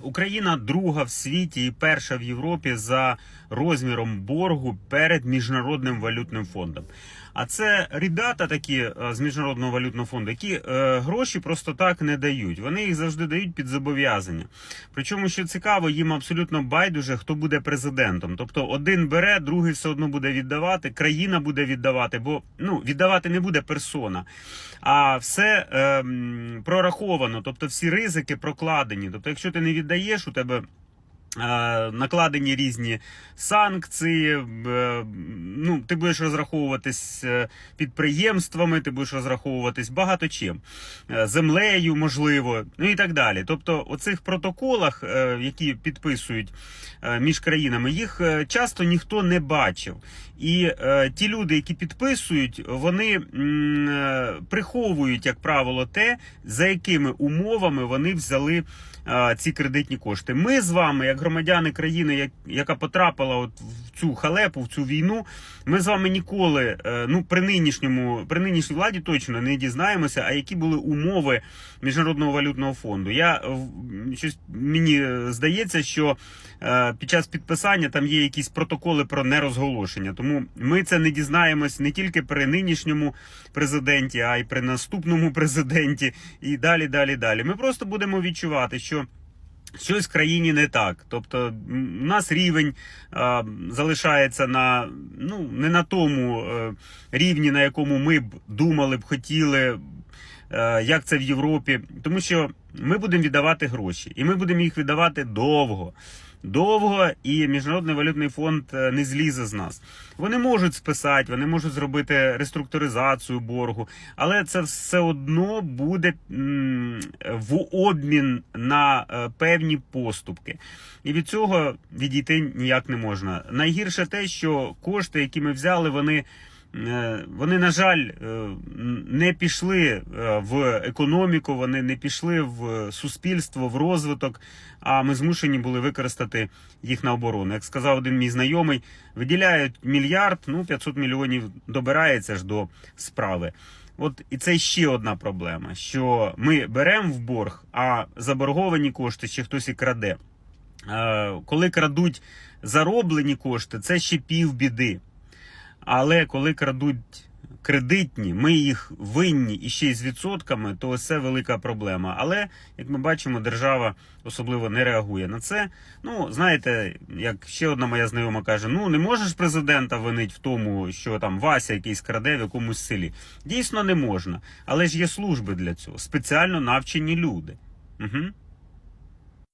Україна друга в світі і перша в Європі за розміром боргу перед міжнародним валютним фондом. А це ребята такі е, з міжнародного валютного фонду, які е, гроші просто так не дають. Вони їх завжди дають під зобов'язання. Причому, що цікаво, їм абсолютно байдуже, хто буде президентом. Тобто один бере, другий все одно буде віддавати, країна буде віддавати, бо ну віддавати не буде персона. А все ем, прораховано, тобто всі ризики прокладені. Тобто, якщо ти не віддаєш, у тебе накладені різні санкції. е, Ну, ти будеш розраховуватись е, підприємствами, ти будеш розраховуватись багато чим, Е, землею, можливо, ну і так далі. Тобто, у цих протоколах, е, які підписують е, між країнами, їх е, часто ніхто не бачив. І е, ті люди, які підписують, вони е, приховують, як правило, те, за якими умовами вони взяли е, ці кредитні кошти. Ми з вами, як громадяни країни, яка потрапила от в цю халепу, в цю війну, ми з вами ніколи, е, ну при нинішньому, при нинішній владі точно не дізнаємося, а які були умови міжнародного валютного фонду. Я е, щось мені е, здається, що під час підписання там є якісь протоколи про нерозголошення. Тому ми це не дізнаємось не тільки при нинішньому президенті, а й при наступному президенті, і далі, далі, далі. Ми просто будемо відчувати, що. Щось в країні не так. Тобто у нас рівень е, залишається на ну не на тому е, рівні, на якому ми б думали б, хотіли, як це в Європі. Тому що ми будемо віддавати гроші, і ми будемо їх віддавати довго. Довго і міжнародний валютний фонд е, не злізе з нас. Вони можуть списати, вони можуть зробити реструктуризацію боргу, але це все одно буде в обмін на е, певні поступки. І від цього відійти ніяк не можна. Найгірше те, що кошти, які ми взяли, вони. Е, Вони, на жаль, е, не пішли е, в економіку, вони не пішли в суспільство, в розвиток, а ми змушені були використати їх на оборону. Як сказав один мій знайомий, виділяють мільярд, ну 500 мільйонів добирається ж до справи. От і це ще одна проблема: що ми беремо в борг, а заборговані кошти ще хтось і краде. Коли крадуть зароблені кошти, це ще півбіди. Але коли крадуть кредитні, ми їх винні і ще й з відсотками, то це велика проблема. Але як ми бачимо, держава особливо не реагує на це. Ну, знаєте, як ще одна моя знайома каже: ну не можеш президента винить в тому, що там Вася якийсь краде в якомусь селі. Дійсно не можна, але ж є служби для цього, спеціально навчені люди. Угу.